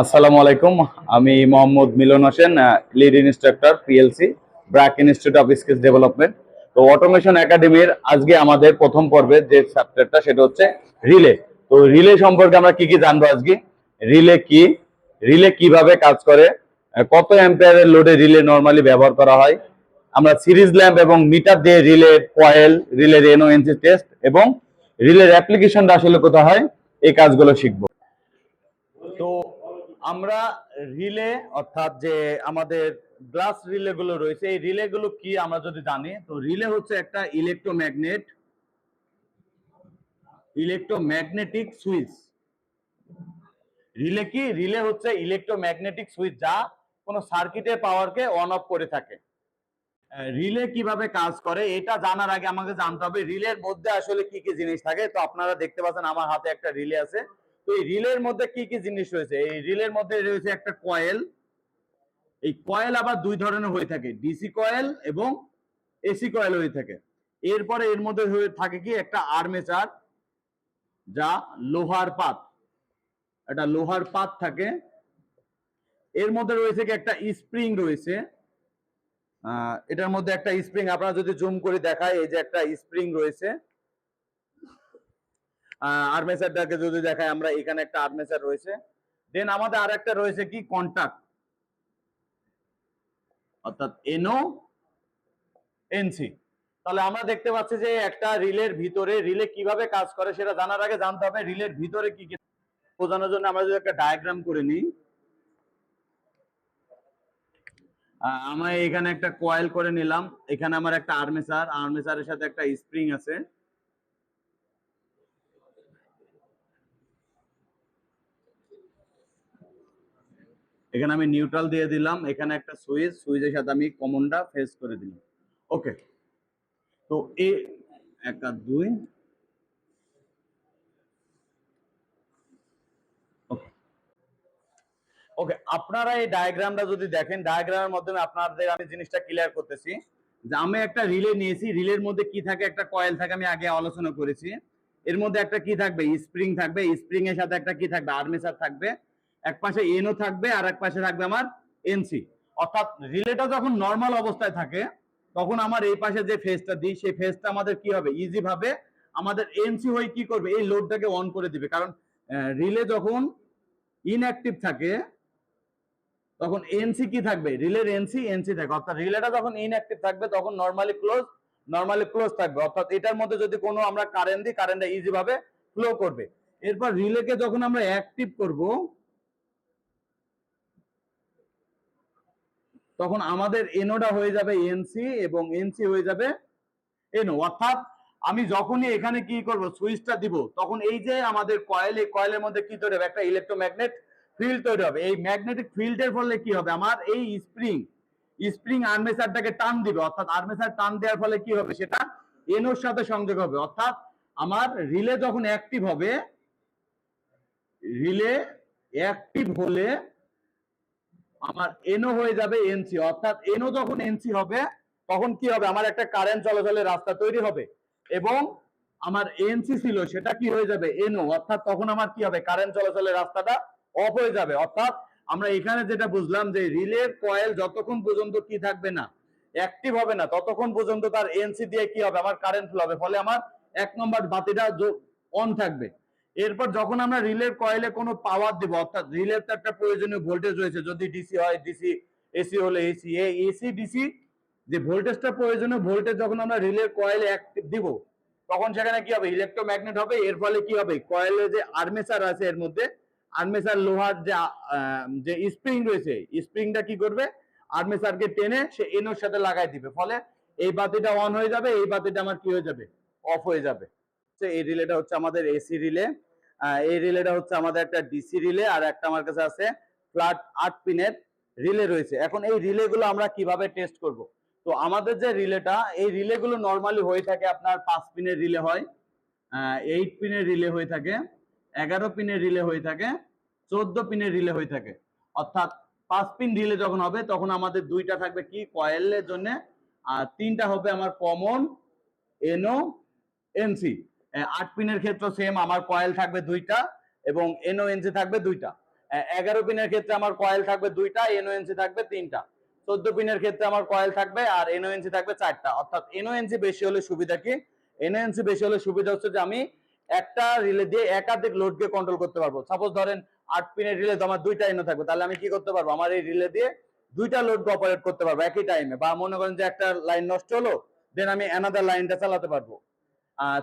আসসালামু আলাইকুম আমি Mohammad Milon Hossain lead instructor PLC BRAC institute of skills development তো অটোমেশন একাডেমির আজকে আমাদের প্রথম পর্বের যে চ্যাপ্টারটা সেটা হচ্ছে রিলে তো রিলে সম্পর্কে আমরা কি কি জানব আজকে? রিলে কি? রিলে কীভাবে কাজ করে? কত অ্যাম্পিয়ারের লোডে রিলে নরমালি ব্যবহার করা হয়? আমরা সিরিজ ল্যাম্প এবং মিটার দিয়ে রিলে কয়েল রিলের এনওএনসি টেস্ট এবং রিলের অ্যাপ্লিকেশনটা আসলে কোথায় হয়? এই কাজগুলো শিখব। আমরা রিলে, অর্থাৎ যে আমাদের গ্লাস রিলে গুলো রয়েছে, এই রিলে গুলো কি আমরা যদি জানি, তো রিলে হচ্ছে একটা ইলেকট্রোম্যাগনেট, ইলেকট্রোম্যাগনেটিক সুইচ। রিলে কি? রিলে হচ্ছে ইলেকট্রোম্যাগনেটিক সুইচ যা কোনো সার্কিটের পাওয়ারকে অন অফ করে থাকে। রিলে কীভাবে কাজ করে, এটা জানার আগে আমাকে জানতে হবে, রিলের মধ্যে আসলে কি কি জিনিস থাকে? তো আপনারা দেখতে পাচ্ছেন আমার হাতে একটা রিলে আছে। এই রিলের মধ্যে কি কি জিনিস রয়েছে? এই রিলের মধ্যে রয়েছে একটা কয়েল এই কয়েল আবার দুই ধরনের হয়ে থাকে ডিসি কয়েল এবং এসি কয়েল হয়ে থাকে। এরপরে এর মধ্যে হয়ে থাকে কি? একটা আর্মেচার যা লোহার পাত। একটা লোহার পাত থাকে। এর মধ্যে রয়েছে কি? একটা স্প্রিং রয়েছে। এটার মধ্যে একটা স্প্রিং আপনারা যদি জুম করে দেখায়, এই যে একটা স্প্রিং রয়েছে। আর্মেচারটাকে যদি দেখায়, আমরা এখানে একটা আর্মেচার রয়েছে। দেন আমাদের আর একটা রয়েছে কি? কন্টাক্ট অর্থাৎ এনো এনসি তাহলে আমরা দেখতে পাচ্ছি যে একটা রিলের ভিতরে, রিলে কীভাবে কাজ করে সেটা জানার আগে জানতে হবে রিলের ভিতরে কি কি বোঝানোর জন্য আমরা যদি একটা ডায়াগ্রাম করে নিই। আমরা এখানে একটা কয়েল করে নিলাম। এখানে আমার একটা আর্মেচার, আর্মেচারের সাথে একটা স্প্রিং আছে। এখানে আমি নিউট্রাল দিয়ে দিলাম, এখানে একটা সুইচ, সুইচের সাথে আমি কমনটা ফেস করে দিলাম। ওকে তো এ এক আর দুই। ওকে আপনারা এই ডায়াগ্রামটা যদি দেখেন ডায়াগ্রামের মাধ্যমে আপনাদের আমি জিনিসটা ক্লিয়ার করতেছি যে আমি একটা রিলে নিয়েছি রিলের মধ্যে কি থাকে, একটা কয়েল থাকে, আমি আগে আলোচনা করেছি। এর মধ্যে একটা কি থাকবে? স্প্রিং থাকবে স্প্রিং এর সাথে একটা কি থাকবে? আর্মেচার থাকবে। এক পাশে এনও থাকবে আর এক পাশে থাকবে আমার এনসি অর্থাৎ রিলেটা যখন নর্মাল অবস্থায় থাকে, তখন আমার এই পাশে যে ফেজটা দিই, সেই ফেজটা আমাদের কি হবে? ইজি ভাবে আমাদের এনসি হয়ে কি করবে? এই লোডটাকে অন করে দিবে। কারণ রিলে যখন ইনঅ্যাক্টিভ থাকে, তখন এনসি কি থাকবে? রিলের এনসি এনসি থাকবে। অর্থাৎ রিলেটা যখন ইনঅ্যাক্টিভ থাকবে, তখন নর্মালি ক্লোজ নর্মালি ক্লোজ থাকবে। অর্থাৎ এটার মধ্যে যদি কোনো আমরা কারেন্ট দিই কারেন্টটা ইজি ভাবে ফ্লো করবে। এরপর রিলেকে যখন আমরা অ্যাক্টিভ করব তখন আমাদের এনোটা হয়ে যাবে এনসি এবং এনসি হয়ে যাবে এনো অর্থাৎ আমি যখনই এখানে কি করব সুইচটা দিব, তখন এই যে আমাদের কয়েল এই কয়েলের মধ্যে কি তৈরি হবে? একটা ইলেকট্রোম্যাগনেট ফিল্ড তৈরি হবে। এই ম্যাগনেটিক ফিল্ডের ফলে কি হবে? আমার এই স্প্রিং স্প্রিং আর্মেচারটাকে টান দিবে। অর্থাৎ আর্মেচার টান দেওয়ার ফলে কি হবে? সেটা এনোর সাথে সংযোগ হবে। অর্থাৎ আমার রিলে যখন অ্যাক্টিভ হবে রিলে অ্যাক্টিভ হলে আমার এনও হয়ে যাবে এনসি অর্থাৎ এনও যখন এনসি হবে, তখন কি হবে? আমার একটা কারেন্ট চলাচলের রাস্তা তৈরি হবে। এবং আমার এনসি ছিল, সেটা কি হয়ে যাবে? এনও অর্থাৎ তখন আমার কি হবে? কারেন্ট চলাচলের রাস্তাটা অফ হয়ে যাবে। অর্থাৎ আমরা এখানে যেটা বুঝলাম যে রিলের কয়েল যতক্ষণ পর্যন্ত কি থাকবে না অ্যাক্টিভ হবে না, ততক্ষণ পর্যন্ত তার এনসি দিয়ে কি হবে? আমার কারেন্ট ফ্লো হবে। ফলে আমার এক নম্বর বাতিটা অন থাকবে। এরপর যখন আমরা রিলের কয়েলে কোনো পাওয়ার দিব, অর্থাৎ রিলের তো একটা প্রয়োজনীয় ভোল্টেজ রয়েছে, যদি ডিসি হয় ডিসি এসি হলে এসি এই এসি ডিসি যে ভোল্টেজটা প্রয়োজনীয় ভোল্টেজ যখন আমরা রিলের কয়েলে অ্যাক্টিভ দিব, তখন সেখানে কি হবে? ইলেকট্রোম্যাগনেট হবে, এর ফলে কি হবে? কয়েলে যে আর্মেচার আছে এর মধ্যে আর্মেচার লোহার যে যে স্প্রিং রয়েছে স্প্রিংটা কি করবে? আর্মেচারকে টেনে সে এনোর সাথে লাগাই দিবে, ফলে এই বাতিটা অন হয়ে যাবে, এই বাতিটা আমার কি হয়ে যাবে? অফ হয়ে যাবে। এই রিলেটা হচ্ছে আমাদের এসি রিলে এই রিলেটা হচ্ছে আমাদের একটা ডিসি রিলে আর একটা আমার কাছে আছে ফ্ল্যাট আট পিনের রিলে রয়েছে। এখন এই রিলে গুলো আমরা কীভাবে টেস্ট করব? তো আমাদের যে রিলেটা এই রিলে গুলো নর্মালি হয়ে থাকে আপনার পাঁচ পিনের রিলে হয় এইট পিনের রিলে হয়ে থাকে, এগারো পিনের রিলে হয়ে থাকে, চোদ্দ পিনের রিলে হয়ে থাকে। অর্থাৎ পাঁচ পিন রিলে যখন হবে, তখন আমাদের দুইটা থাকবে কি? কয়েলের জন্য, আর তিনটা হবে আমার কমন এনো এনসি আট পিনের ক্ষেত্রে সেম আমার কয়েল থাকবে দুইটা এবং এনও এনসি থাকবে দুইটা। এগারো পিনের ক্ষেত্রে আমার কয়েল থাকবে দুইটা এনওএনসি থাকবে তিনটা। চোদ্দ পিনের ক্ষেত্রে আমার কয়েল থাকবে আর এনওএনসি থাকবে চারটা। অর্থাৎ এনওএনসি বেশি হলে সুবিধা কি? এনওএনসি বেশি হলে সুবিধা হচ্ছে যে আমি একটা রিলে দিয়ে একাধিক লোডকে কন্ট্রোল করতে পারব। সাপোজ ধরেন আট পিনের রিলে তো আমার দুইটা এনো থাকবে, তাহলে আমি কি করতে পারব? আমার এই রিলে দিয়ে দুইটা লোডকে অপারেট করতে পারব, একই টাইমে বা মনে করেন যে একটা লাইন নষ্ট হলো দেন আমি অ্যানাদার লাইনটা চালাতে পারব।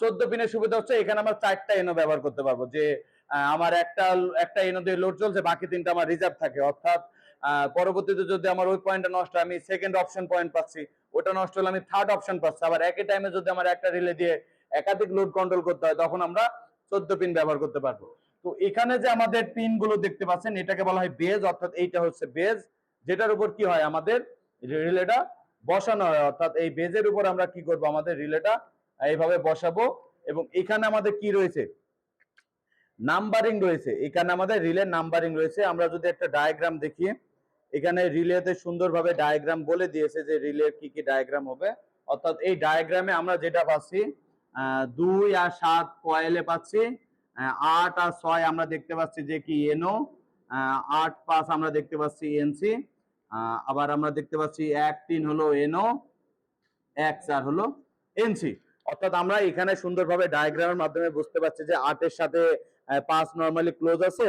চোদ্দ পিনের সুবিধা হচ্ছে এখানে আমার চারটা এনো ব্যবহার করতে পারব। যে আমার একটা একটা এনো দিয়ে লোড চলছে, বাকি তিনটা আমার রিজার্ভ থাকে। অর্থাৎ পরবর্তীতে যদি আমার ওই পয়েন্টটা নষ্ট আমি সেকেন্ড অপশন পয়েন্ট পাচ্ছি। ওটা নষ্ট হলে আমি থার্ড অপশন পাচ্ছি। আবার একই টাইমে যদি আমার একটা রিলে দিয়ে একাধিক লোড কন্ট্রোল করতে হয়, তখন আমরা চোদ্দ পিন ব্যবহার করতে পারব। তো এখানে যে আমাদের পিনগুলো দেখতে পাচ্ছেন, এটাকে বলা হয় বেজ অর্থাৎ এইটা হচ্ছে বেজ যেটার উপর কি হয়? আমাদের রিলেটা বসানো হয়। অর্থাৎ এই বেজের উপর আমরা কি করব? আমাদের রিলেটা এইভাবে বসাবো। এবং এখানে আমাদের কি রয়েছে? নাম্বারিং রয়েছে। এখানে আমাদের রিলে নাম্বারিং রয়েছে। আমরা যদি একটা ডায়াগ্রাম দেখি, এখানে রিলেতে সুন্দরভাবে ডায়াগ্রাম বলে দিয়েছে যে রিলে কি কি ডায়াগ্রাম হবে। অর্থাৎ এই ডায়াগ্রামে আমরা যেটা পাচ্ছি দুই আর সাত কয়েলে পাচ্ছি আট আর ছয় আমরা দেখতে পাচ্ছি যে কি এনো আট পাঁচ আমরা দেখতে পাচ্ছি এনসি আবার আমরা দেখতে পাচ্ছি এক তিন হলো এনো এক চার হলো এনসি অর্থাৎ আমরা এখানে সুন্দরভাবে ডায়াগ্রামের মাধ্যমে বুঝতে পারছি যে আটের সাথে পাঁচ নর্মালি ক্লোজ আছে,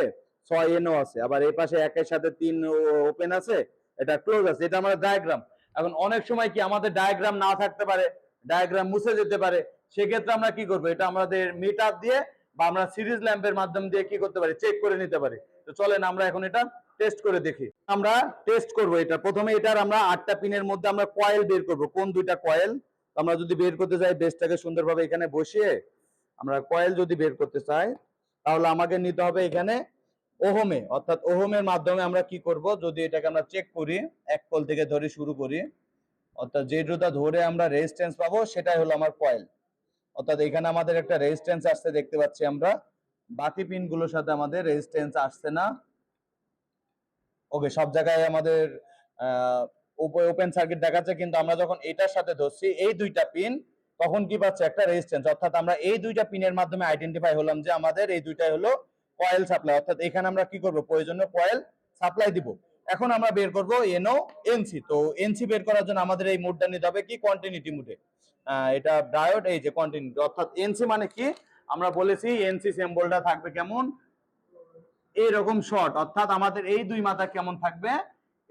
ছয় এনও আছে। আবার এই পাশে একের সাথে তিন ওপেন আছে, এটা ক্লোজ আছে। এটা আমাদের ডায়াগ্রাম এখন অনেক সময় কি আমাদের ডায়াগ্রাম না থাকতে পারে ডায়াগ্রাম মুছে যেতে পারে, সেক্ষেত্রে আমরা কি করব? এটা আমাদের মিটার দিয়ে বা আমরা সিরিজ ল্যাম্পের মাধ্যম দিয়ে কি করতে পারি? চেক করে নিতে পারি। তো চলেন আমরা এখন এটা টেস্ট করে দেখি। আমরা টেস্ট করব এটা। প্রথমে এটার আমরা আটটা পিনের মধ্যে আমরা কয়েল বের করব। কোন দুইটা কয়েল আমরা যদি বের করতে চাই বেসটাকে সুন্দরভাবে এখানে বসিয়ে আমরা কয়েল যদি বের করতে চাই, তাহলে আমাকে নিতে হবে এখানে ওহমে। অর্থাৎ ওহমের মাধ্যমে আমরা কি করব? যদি এটাকে আমরা চেক করি, এক কল থেকে ধরে শুরু করি, অর্থাৎ যেটা ধরে আমরা রেজিস্ট্যান্স পাবো, সেটাই হলো আমার কয়েল অর্থাৎ এখানে আমাদের একটা রেজিস্ট্যান্স আসছে, দেখতে পাচ্ছি আমরা। বাকি পিনগুলোর সাথে আমাদের রেজিস্ট্যান্স আসছে না। ওকে সব জায়গায় আমাদের ওপেন সার্কিট দেখাচ্ছে, কিন্তু আমরা যখন এটার সাথে ধরছি, এই দুইটা পিন তখন কি পাচ্ছে? একটা রেজিস্ট্যান্স অর্থাৎ আমরা এই দুইটা পিনের মাধ্যমে আইডেন্টিফাই হলাম যে আমাদের এই দুইটাই হলো কয়েল সাপ্লাই অর্থাৎ এখানে আমরা কি করব? প্রয়োজনীয় কয়েল সাপ্লাই দিব। এখন আমরা বের করব এনও এনসি তো এনসি বের করার জন্য আমাদের এই মুডটা নিতে হবে কি? কন্টিনিউটি মোডে এটা ডায়োড এই যে কন্টিনিউটি অর্থাৎ এনসি মানে কি? আমরা বলেছি এনসি সিম্বলটা থাকবে কেমন? এইরকম শর্ট অর্থাৎ আমাদের এই দুই মাথা কেমন থাকবে?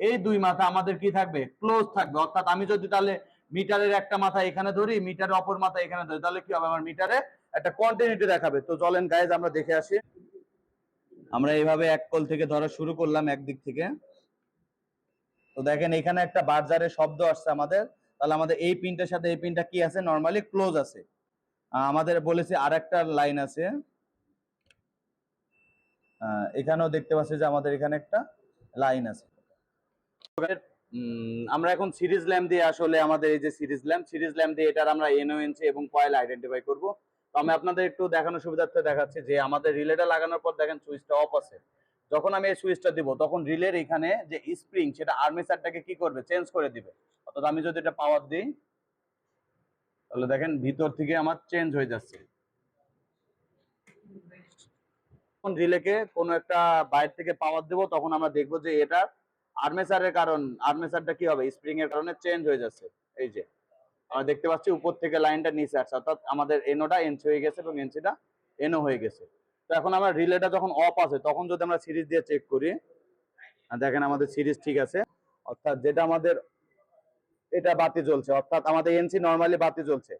এই দুই মাথা আমাদের কি থাকবে? ক্লোজ থাকবে। অর্থাৎ আমি যদি তাহলে মিটারের একটা মাথা এখানে ধরি, মিটারের অপর মাথা এখানে ধরি, তাহলে কি হবে? আমার মিটারে একটা কন্টিনিউটি দেখাবে। তো চলেন গাইজ আমরা দেখে আসি। আমরা এইভাবে এক কল থেকে ধরা শুরু করলাম একদিক থেকে। তো দেখেন এখানে একটা বার্জারের শব্দ আসছে আমাদের। তাহলে আমাদের এই পিনটার সাথে এই পিনটা কি আছে? নর্মালি ক্লোজ আছে। আমাদের বলেছে আর একটা লাইন আছে এখানেও দেখতে পাচ্ছি যে আমাদের এখানে একটা লাইন আছে। আমরা এখন সিরিজ ল্যাম্প দিয়ে আসলে আমাদের এই যে সিরিজ ল্যাম্প সিরিজ ল্যাম্প দিয়ে এটার আমরা এনওএনসি এবং কয়েল আইডেন্টিফাই করব। তো আমি আপনাদের একটু দেখানোর সুবিধার্থে দেখাচ্ছি যে আমাদের রিলেটা লাগানোর পর দেখেন সুইচটা অফ আছে। যখন আমি এই সুইচটা দিব, তখন রিলের এখানে যে স্প্রিং সেটা আর্মেচারটাকে কি করবে? চেঞ্জ করে দিবে। অর্থাৎ আমি যদি এটা পাওয়ার দিই, তাহলে দেখেন ভিতর থেকে আমার চেঞ্জ হয়ে যাচ্ছে। রিলেকে কোনো একটা বাইরে থেকে পাওয়ার দেবো, তখন আমরা দেখব যে এটা আর্মেচারের কারণ আর্মেচারটা কি হবে? স্প্রিং এর কারণে চেঞ্জ হয়ে যাচ্ছে। এই যে, আমরা দেখতে পাচ্ছি উপর থেকে লাইনটা নিচে আসছে, অর্থাৎ আমাদের এনোটা এনসি হয়ে গেছে এবং এনসিটা এনও হয়ে গেছে। তো এখন আমরা রিলেটা যখন অফ আছে তখন যদি আমরা সিরিজ দিয়ে চেক করি দেখেন আমাদের সিরিজ ঠিক আছে, অর্থাৎ যেটা আমাদের, এটা বাতি জ্বলছে, অর্থাৎ আমাদের এনসি নর্মালি বাতি জ্বলছে।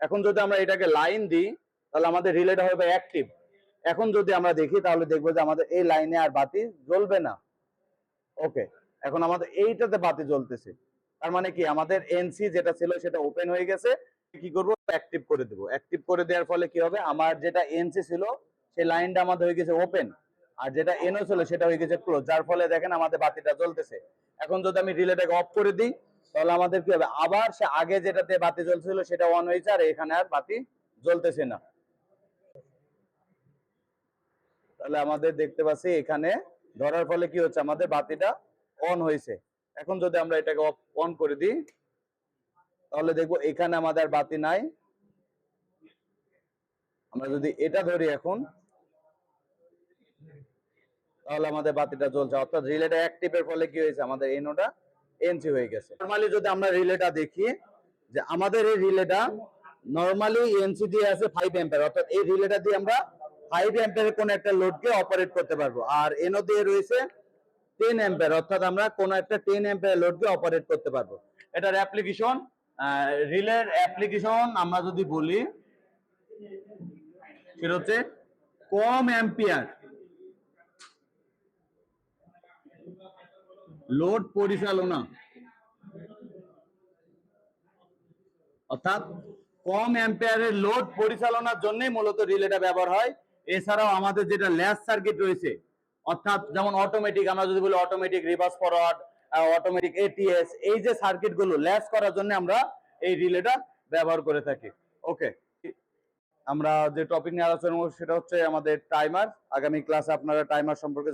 এখন যদি আমরা এটাকে লাইন দিই, তাহলে আমাদের রিলেটা হবে অ্যাক্টিভ এখন যদি আমরা দেখি, তাহলে দেখব যে আমাদের এই লাইনে আর বাতি জ্বলবে না। ওকে এখন আমাদের এইটাতে বাতি জ্বলতেছে। তার মানে কি? আমাদের এনসি যেটা ছিল সেটা ওপেন হয়ে গেছে। কি করব? অ্যাক্টিভ করে দেবো। অ্যাক্টিভ করে দেওয়ার ফলে কি হবে? আমার যেটা এনসি ছিল, সেই লাইনটা আমাদের হয়ে গেছে ওপেন আর যেটা এনও ছিল, সেটা হয়ে গেছে ক্লোজ যার ফলে দেখেন আমাদের বাতিটা জ্বলতেছে। এখন যদি আমি রিলেটাকে অফ করে দিই, তাহলে আমাদের কি হবে? আবার সে আগে যেটাতে বাতি জ্বলছিল, সেটা অন হয়েছে, আর এখানে আর বাতি জ্বলতেছে না। তাহলে আমাদের দেখতে পাচ্ছি, এখানে ধরার ফলে কি হচ্ছে? আমাদের বাতিটা অন হয়েছে। এখন যদি আমরা এটাকে অন করে দিই, তাহলে দেখব এখানে আমাদের বাতি নাই। আমরা যদি এটা ধরি এখন, তাহলে আমাদের বাতিটা জ্বলছে। অর্থাৎ রিলেটা অ্যাক্টিভের ফলে কি হয়েছে? আমাদের এনোটা এনসি হয়ে গেছে। নরমালি যদি আমরা রিলেটা দেখি, যে আমাদের এই রিলেটা নরমালি এনসি দিয়ে আছে ফাইভ অ্যাম্পিয়ার অর্থাৎ এই রিলেটা দিয়ে আমরা ফাইভ অ্যাম্পিয়ারের কোন একটা লোডকে অপারেট করতে পারব। আর এনো দিয়ে রয়েছে টেন অ্যাম্পিয়ার অর্থাৎ আমরা কোন একটা টেন অ্যাম্পিয়ার লোডকে অপারেট করতে পারব। এটার অ্যাপ্লিকেশন রিলের অ্যাপ্লিকেশন আমরা যদি বলি হচ্ছে কম অ্যাম্পিয়ার লোড পরিচালনা। অর্থাৎ কম অ্যাম্পিয়ারের লোড পরিচালনার জন্যই মূলত রিলেটা ব্যবহার হয়। এছাড়াও আমাদের যেটা ল্যাস সার্কিট রয়েছে অর্থাৎ যেমন অটোমেটিক আমরা যদি বলি automatic reverse forward automatic ATS এই যে সার্কিটগুলো ল্যাস করার জন্য আমরা এই রিলেটা ব্যবহার করে থাকি। ওকে আমরা যে টপিক নিয়ে আলোচনা সেটা হচ্ছে আমাদের টাইমার আগামী ক্লাসে আপনারা টাইমার সম্পর্কে